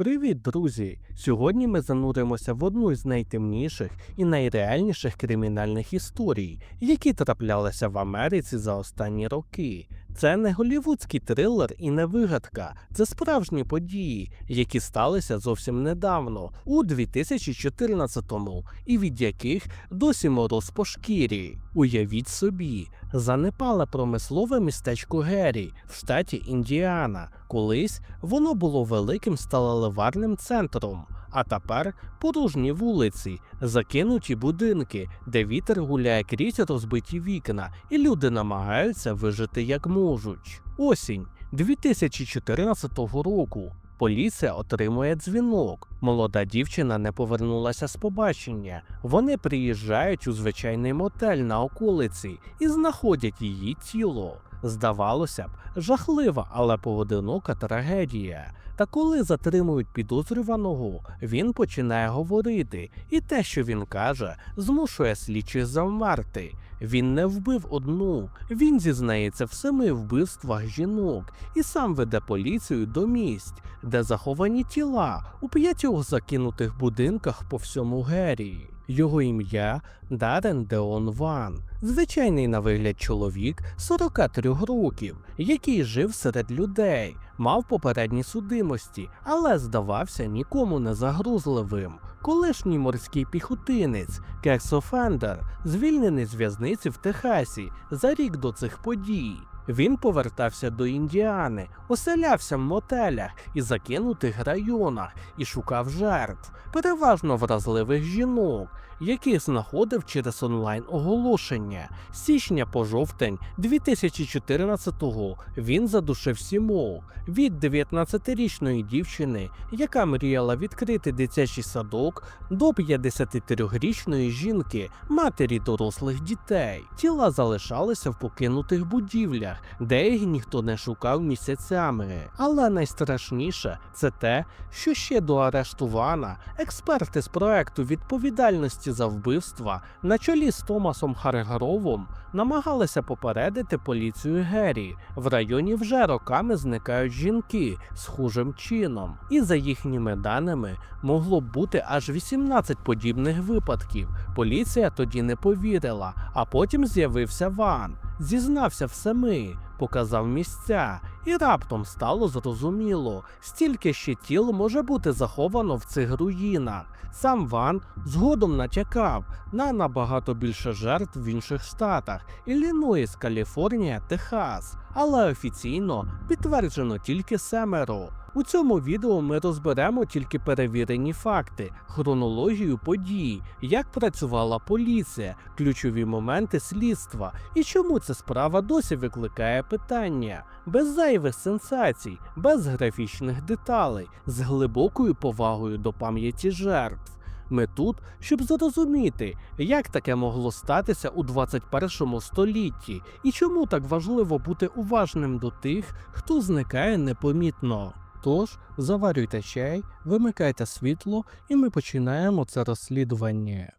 Привіт, друзі! Сьогодні ми зануримося в одну з найтемніших і найреальніших кримінальних історій, які траплялися в Америці за останні роки. Це не голівудський трилер і не вигадка, це справжні події, які сталися зовсім недавно, у 2014-му, і від яких досі мороз по шкірі. Уявіть собі, занепале промислове містечко Геррі в штаті Індіана. Колись воно було великим сталеливарним центром. А тепер порожні вулиці, закинуті будинки, де вітер гуляє крізь розбиті вікна, і люди намагаються вижити як можуть. Осінь 2014 року. Поліція отримує дзвінок. Молода дівчина не повернулася з побачення. Вони приїжджають у звичайний мотель на околиці і знаходять її тіло. Здавалося б, жахлива, але поодинока трагедія. Та коли затримують підозрюваного, він починає говорити, і те, що він каже, змушує слідчих завмерти. Він не вбив одну, він зізнається в семи вбивствах жінок і сам веде поліцію до місць, де заховані тіла у п'ятьох закинутих будинках по всьому Герії. Його ім'я Дарен Деон Ван, звичайний на вигляд чоловік 43 років, який жив серед людей, мав попередні судимості, але здавався нікому не загрузливим. Колишній морський піхотинець Керсо Фендер, звільнений з в'язниці в Техасі за рік до цих подій. Він повертався до Індіани, оселявся в мотелях і закинутих районах і шукав жертв, переважно вразливих жінок, яких знаходив через онлайн оголошення. З січня по жовтень 2014-го він задушив сімох від 19-річної дівчини, яка мріяла відкрити дитячий садок, до 53-річної жінки, матері дорослих дітей. Тіла залишалися в покинутих будівлях, де їх ніхто не шукав місяцями. Але найстрашніше це те, що ще до арешту Вана експерти з проекту відповідальності за вбивства на чолі з Томасом Харгаровом намагалися попередити поліцію Геррі. В районі вже роками зникають жінки схожим чином, і за їхніми даними могло бути аж 18 подібних випадків. Поліція тоді не повірила, а потім з'явився Ван, зізнався в семи, показав місця, і раптом стало зрозуміло, стільки ще тіл може бути заховано в цих руїнах. Сам Ван згодом натякав на набагато більше жертв в інших штатах Іллінойс, Каліфорнія, Техас, але офіційно підтверджено тільки семеро. У цьому відео ми розберемо тільки перевірені факти, хронологію подій, як працювала поліція, ключові моменти слідства і чому ця справа досі викликає питання, без зайвих сенсацій, без графічних деталей, з глибокою повагою до пам'яті жертв. Ми тут, щоб зрозуміти, як таке могло статися у 21 столітті, і чому так важливо бути уважним до тих, хто зникає непомітно. Тож заварюйте чай, вимикайте світло, і ми починаємо це розслідування.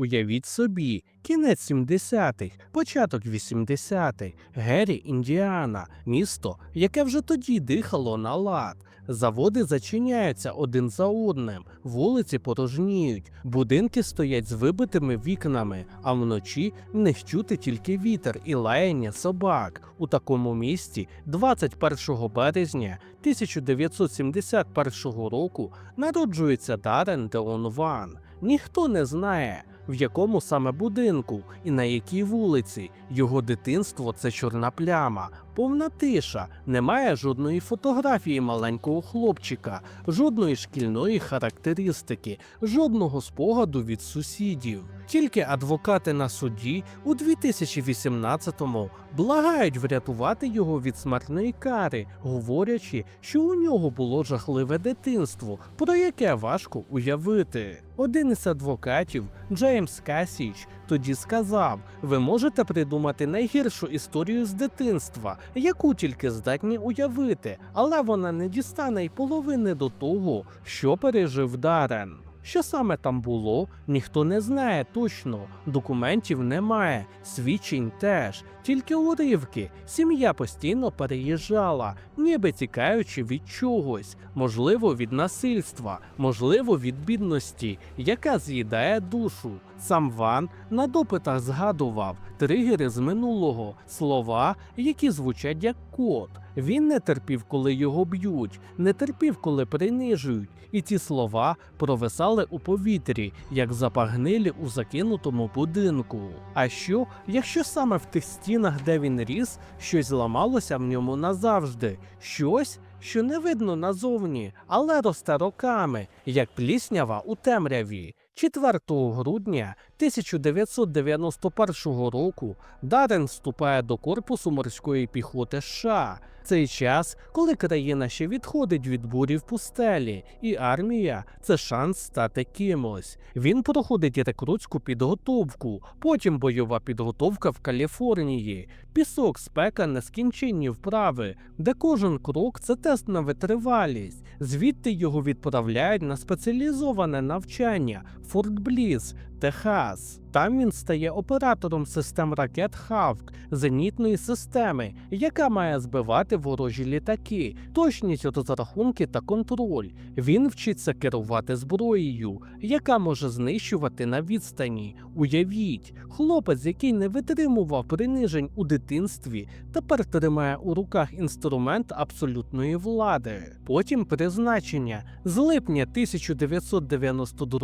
Уявіть собі, кінець 70-х, початок 80-х, Геррі, Індіана, місто, яке вже тоді дихало на лад. Заводи зачиняються один за одним, вулиці порожніють, будинки стоять з вибитими вікнами, а вночі в них чути тільки вітер і лаяння собак. У такому місті 21 березня 1971 року народжується Дарен Деон Ван. Ніхто не знає, в якому саме будинку і на якій вулиці. Його дитинство це чорна пляма, повна тиша, немає жодної фотографії маленького хлопчика, жодної шкільної характеристики, жодного спогаду від сусідів. Тільки адвокати на суді у 2018-му благають врятувати його від смертної кари, говорячи, що у нього було жахливе дитинство, про яке важко уявити. Один із адвокатів, Джеймс Касіч, тоді сказав: ви можете придумати найгіршу історію з дитинства, яку тільки здатні уявити, але вона не дістане й половини до того, що пережив Дарен. Що саме там було, ніхто не знає точно. Документів немає, свідчень теж, тільки уривки. Сім'я постійно переїжджала, ніби тікаючи від чогось, можливо, від насильства, можливо, від бідності, яка з'їдає душу. Сам Ван на допитах згадував тригери з минулого, слова, які звучать як код. Він не терпів, коли його б'ють, не терпів, коли принижують, і ці слова провисали у повітрі, як запагнилі у закинутому будинку. А що, якщо саме в тих стінах, де він ріс, щось зламалося в ньому назавжди, щось, що не видно назовні, але росте роками, як пліснява у темряві. 4 грудня 1991 року Дарен вступає до корпусу морської піхоти США. Цей час, коли країна ще відходить від бурів пустелі, і армія це шанс стати кимось. Він проходить рекрутську підготовку, потім бойова підготовка в Каліфорнії, пісок, спека, нескінченні вправи, де кожен крок це тест на витривалість. Звідти його відправляють на спеціалізоване навчання Форт Бліз, Техас. Там він стає оператором систем ракет Хавк, зенітної системи, яка має збивати ворожі літаки, точність розрахунки та контроль. Він вчиться керувати зброєю, яка може знищувати на відстані. Уявіть, хлопець, який не витримував принижень у дитинстві, тепер тримає у руках інструмент абсолютної влади. Потім призначення з липня 1992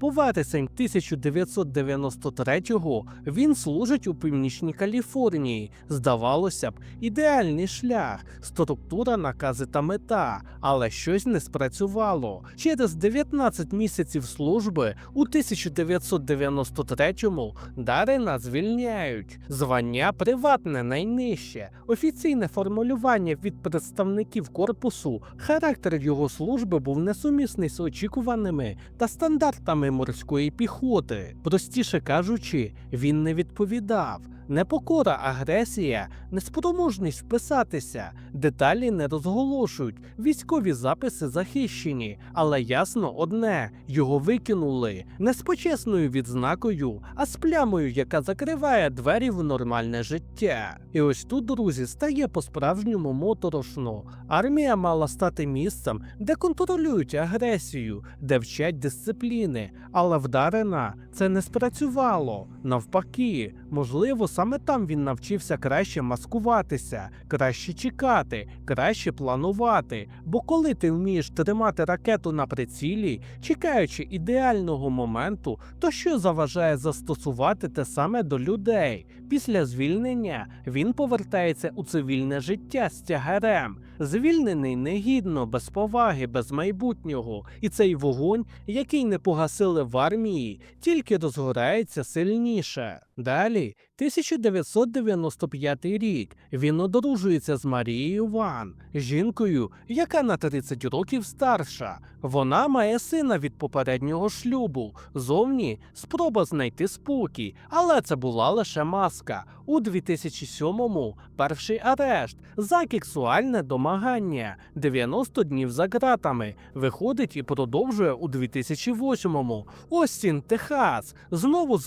по вересень 1993 він служить у північній Каліфорнії. Здавалося б, ідеальний шлях, структура, накази та мета, але щось не спрацювало. Через 19 місяців служби у 1993-му Дарина звільняють. Звання приватне найнижче. Офіційне формулювання від представників корпусу. Характер його служби був несумісний з очікуваними та стандартами морської піхоти. Простіше кажучи, він не відповідав. Непокора, агресія, неспроможність вписатися, деталі не розголошують, військові записи захищені, але ясно одне його викинули не з почесною відзнакою, а з плямою, яка закриває двері в нормальне життя. І ось тут, друзі, стає по-справжньому моторошно. Армія мала стати місцем, де контролюють агресію, де вчать дисципліни, але вдарена це не спрацювало. Навпаки, можливо, саме там він навчився краще маскуватися, краще чекати, краще планувати. Бо коли ти вмієш тримати ракету на прицілі, чекаючи ідеального моменту, то що заважає застосувати те саме до людей? Після звільнення він повертається у цивільне життя з тягарем. Звільнений негідно, без поваги, без майбутнього, і цей вогонь, який не погасили в армії, тільки розгорається сильніше. Далі, 1995 рік, він одружується з Марією Ван, жінкою, яка на 30 років старша. Вона має сина від попереднього шлюбу. Зовні спроба знайти спокій, але це була лише маска. У 2007-му перший арешт за сексуальне домагання, 90 днів за ґратами. Виходить і продовжує у 2008-му. Остін, Техас, знову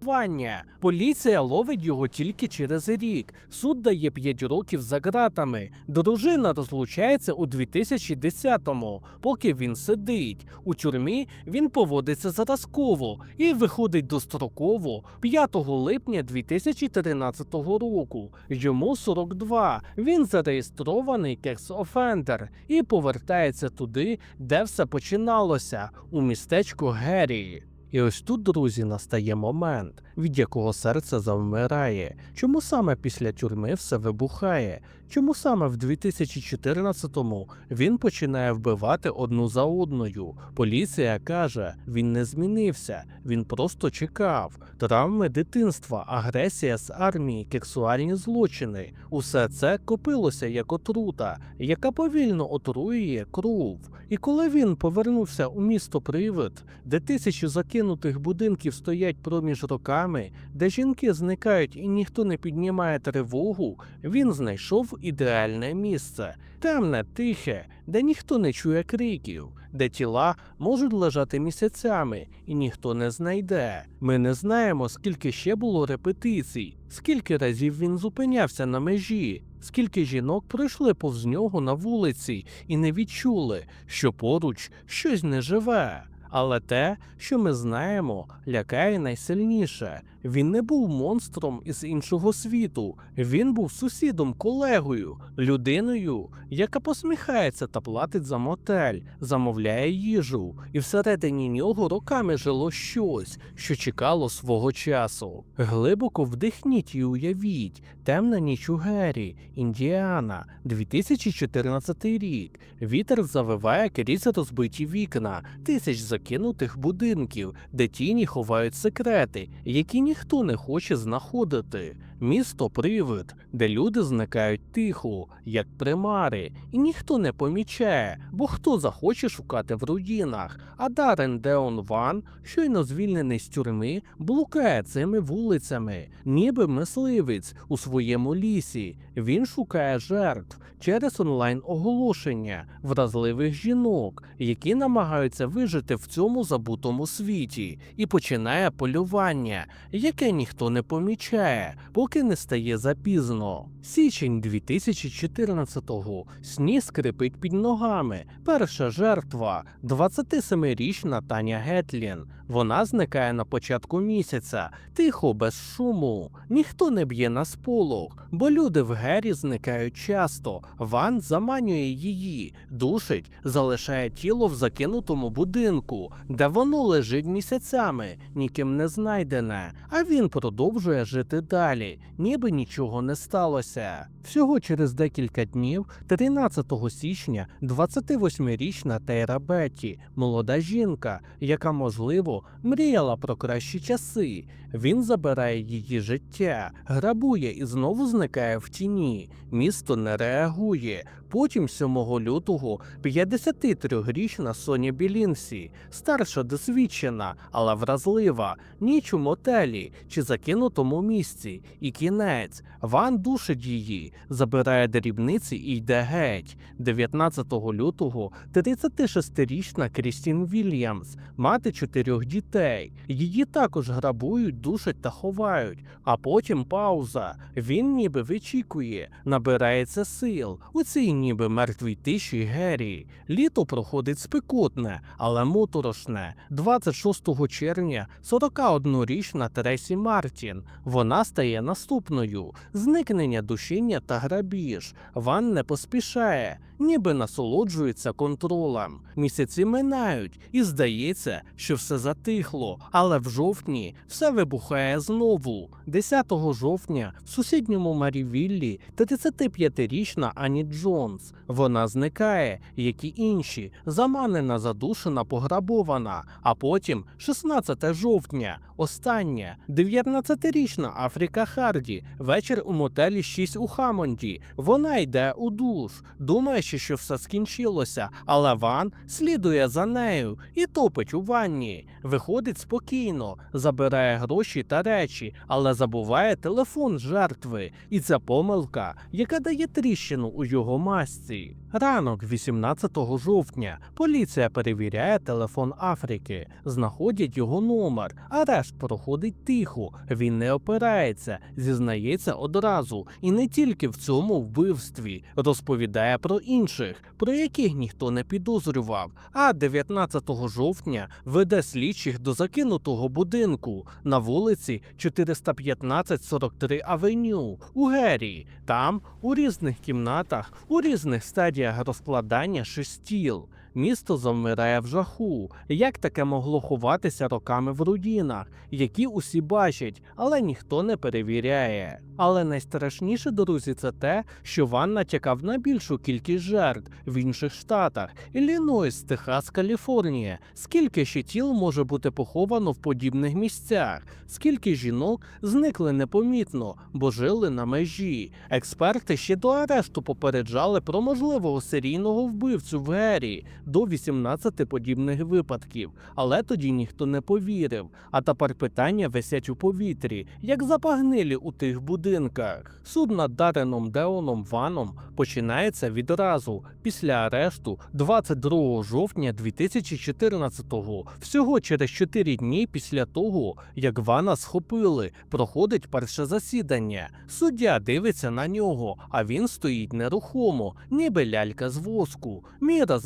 зґвалтування. Поліція ловить його тільки через рік. Суд дає 5 років за ґратами. Дружина розлучається у 2010-му, поки він сидить. У тюрмі він поводиться зразково і виходить достроково 5 липня 2013 року. Йому 42. Він зареєстрований кекс-офендер і повертається туди, де все починалося у містечко Геррі. І ось тут, друзі, настає момент, від якого серце завмирає. Чому саме після тюрми все вибухає? Чому саме в 2014-му він починає вбивати одну за одною? Поліція каже, він не змінився, він просто чекав. Травми дитинства, агресія з армії, сексуальні злочини. Усе це копилося як отрута, яка повільно отруює кров. І коли він повернувся у місто Привид, де тисячі закинутих закинутих будинків стоять проміж роками, де жінки зникають і ніхто не піднімає тривогу, він знайшов ідеальне місце темне, тихе, де ніхто не чує криків, де тіла можуть лежати місяцями і ніхто не знайде. Ми не знаємо, скільки ще було репетицій, скільки разів він зупинявся на межі, скільки жінок пройшли повз нього на вулиці і не відчули, що поруч щось неживе. Але те, що ми знаємо, лякає найсильніше. Він не був монстром із іншого світу. Він був сусідом, колегою, людиною, яка посміхається та платить за мотель, замовляє їжу, і всередині нього роками жило щось, що чекало свого часу. Глибоко вдихніть і уявіть, темна ніч у Гері, Індіана, 2014 рік. Вітер завиває крізь розбиті вікна, тисяч закинутих будинків, де тіні ховають секрети, які ніхто не хоче знаходити. Місто привид, де люди зникають тихо, як примари, і ніхто не помічає, бо хто захоче шукати в руїнах. А Дарен Деон Ван, щойно звільнений з тюрми, блукає цими вулицями, ніби мисливець у своєму лісі. Він шукає жертв через онлайн-оголошення вразливих жінок, які намагаються вижити в цьому забутому світі, і починає полювання, яке ніхто не помічає, поки не стає запізно. Січень 2014-го. сні скрипить під ногами. Перша жертва 27-річна Таня Гетлін. Вона зникає на початку місяця, тихо, без шуму. Ніхто не б'є на сполох, бо люди в Гері зникають часто. Ван заманює її, душить, залишає тіло в закинутому будинку, де воно лежить місяцями, ніким не знайдене. А він продовжує жити далі, ніби нічого не сталося. Всього через декілька днів, 13 січня, 28-річна Тейра Бетті, молода жінка, яка, можливо, мріяла про кращі часи. Він забирає її життя, грабує і знову зникає в тіні. Місто не реагує. Потім 7 лютого 53-річна Соня Білінсі, старша досвідчена, але вразлива, ніч у мотелі чи закинутому місці, і кінець. Ван душить її, забирає дрібниці і йде геть. 19 лютого 36-річна Крістін Вільямс, мати чотирьох дітей. Її також грабують, душать та ховають. А потім пауза. Він ніби вичікує, набирається сил. У цій ніби мертвій тиші Геррі. Літо проходить спекотне, але моторошне. 26 червня 41-річна Тресі Мартін. Вона стає наступною. Зникнення душіння та грабіж. Ван не поспішає, ніби насолоджується контролем. Місяці минають, і здається, що все затихло. Але в жовтні все вибухає знову. 10 жовтня в сусідньому Марівіллі 35-річна Ані Джонс. Вона зникає, як і інші, заманена, задушена, пограбована. А потім 16 жовтня, остання, 19-річна Африка Харді, вечір у мотелі 6 у Хамонді. Вона йде у душ, думаючи, що все скінчилося, але Ван слідує за нею і топить у ванні. Виходить спокійно, забирає гроші та речі, але забуває телефон жертви. І це помилка, яка дає тріщину у його MSC Ранок 18 жовтня поліція перевіряє телефон Африки, знаходять його номер, арешт проходить тихо. Він не опирається, зізнається одразу, і не тільки в цьому вбивстві, розповідає про інших, про яких ніхто не підозрював. А 19 жовтня веде слідчих до закинутого будинку на вулиці 415-43 Авеню у Гері. Там у різних кімнатах, у різних стадіях розкладання шестіл. Місто завмирає в жаху. Як таке могло ховатися роками в руїнах, які усі бачать, але ніхто не перевіряє. Але найстрашніше, друзі, це те, що Ван натякав на більшу кількість жертв в інших штатах: Іллінойс, Техас, Каліфорнія. Скільки ще тіл може бути поховано в подібних місцях? Скільки жінок зникли непомітно, бо жили на межі? Експерти ще до арешту попереджали про можливого серійного вбивцю в Гері. До 18 подібних випадків, але тоді ніхто не повірив. А тепер питання висять у повітрі, як запагнилі у тих будинках. Суд над Дареном Деоном Ваном починається відразу після арешту 22 жовтня 2014-го, всього через 4 дні після того, як Вана схопили, проходить перше засідання. Суддя дивиться на нього, а він стоїть нерухомо, ніби лялька з воску. Міра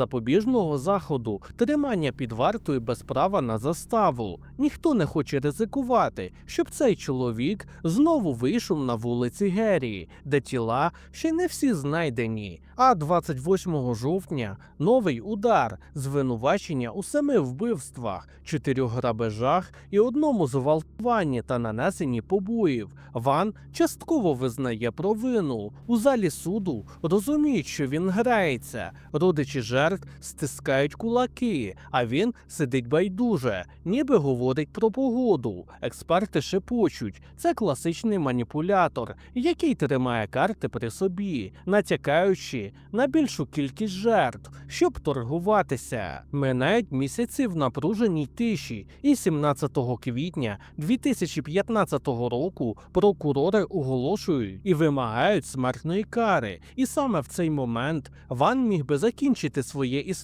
запобіжного заходу, тримання під вартою без права на заставу. Ніхто не хоче ризикувати, щоб цей чоловік знову вийшов на вулиці Герії, де тіла ще не всі знайдені. А 28 жовтня новий удар, звинувачення у семи вбивствах, чотирьох грабежах і одному зґвалтуванні та нанесенні побоїв. Ван частково визнає провину. У залі суду розуміють, що він грається. Родичі жертв стискають кулаки, а він сидить байдуже, ніби говорить про погоду. Експерти шепочуть. Це класичний маніпулятор, який тримає карти при собі, натякаючи на більшу кількість жертв, щоб торгуватися. Минають місяці в напруженій тиші, і 17 квітня 2015 року прокурори оголошують і вимагають смертної кари. І саме в цей момент Ван міг би закінчити своє існування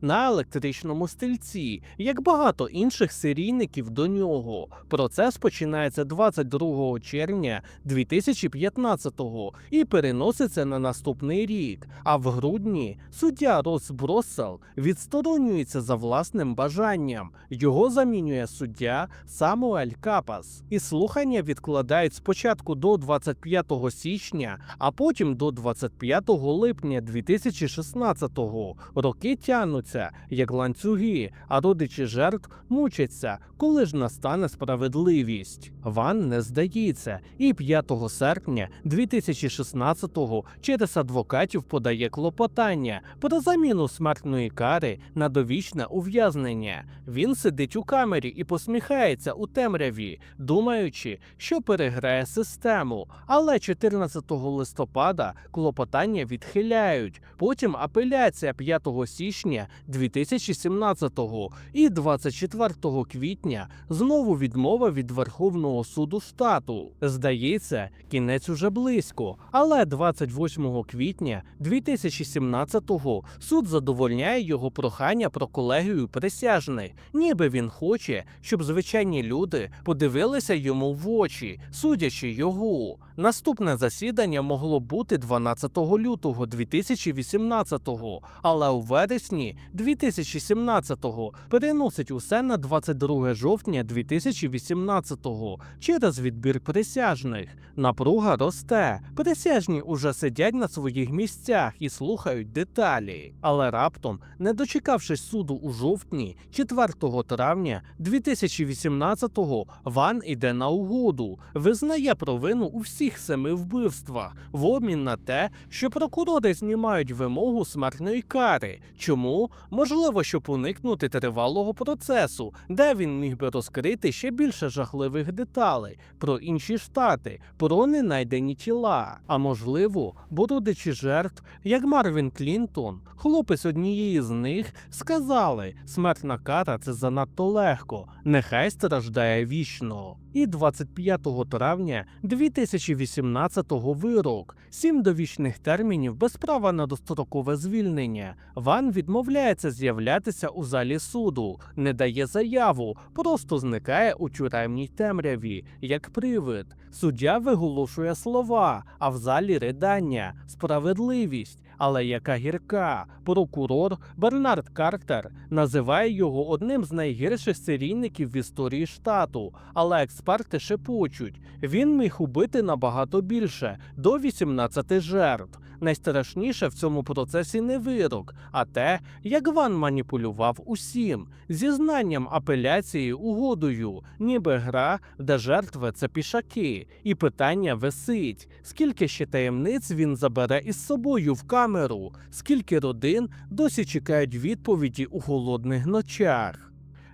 на електричному стільці, як багато інших серійників до нього. Процес починається 22 червня 2015-го і переноситься на наступний рік. А в грудні суддя Рос Броссел відсторонюється за власним бажанням. Його замінює суддя Самуель Капас. І слухання відкладають спочатку до 25 січня, а потім до 25 липня 2016-го. Роки тягнуться як ланцюги, а родичі жертв мучаться, коли ж настане справедливість. Ван не здається, і 5 серпня 2016-го через адвокатів подає клопотання про заміну смертної кари на довічне ув'язнення. Він сидить у камері і посміхається у темряві, думаючи, що переграє систему. Але 14 листопада клопотання відхиляють. Потім апеляція 5 січня 2017-го і 24 квітня знову відмова від Верховного суду штату. Здається, кінець уже близько, але 28 квітня 2017-го суд задовольняє його прохання про колегію присяжних, ніби він хоче, щоб звичайні люди подивилися йому в очі, судячи його. Наступне засідання могло бути 12 лютого 2018-го, але у вересні 2017-го переносить усе на 22 жовтня 2018-го через відбір присяжних. Напруга росте. Присяжні уже сидять на своїх місцях і слухають деталі. Але раптом, не дочекавшись суду у жовтні, 4 травня 2018-го, Ван іде на угоду, визнає провину у всіх семи вбивствах в обмін на те, що прокурори знімають вимогу смертної кари. Чому? Можливо, щоб уникнути тривалого процесу, де він міг би розкрити ще більше жахливих деталей про інші штати, про ненайдені тіла. А можливо, бо родичі жертв, як Марвін Клінтон, хлопець однієї з них, сказали: смертна кара це занадто легко, нехай страждає вічно. І 25 травня 2018-го вирок, сім довічних термінів без права на дострокове звільнення. Ван відмовляється з'являтися у залі суду, не дає заяву, просто зникає у тюремній темряві, як привид. Суддя виголошує слова, а в залі ридання, справедливість. Але яка гірка, прокурор Бернард Картер називає його одним з найгірших серійників в історії штату. Але експерти шепочуть, він міг убити набагато більше до 18 жертв. Найстрашніше в цьому процесі не вирок, а те, як Ван маніпулював усім, зізнанням апеляції угодою, ніби гра, де жертви це пішаки, і питання висить: скільки ще таємниць він забере із собою в камеру, скільки родин досі чекають відповіді у голодних ночах.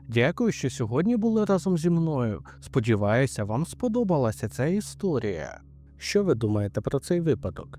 Дякую, що сьогодні були разом зі мною. Сподіваюся, вам сподобалася ця історія. Що ви думаєте про цей випадок?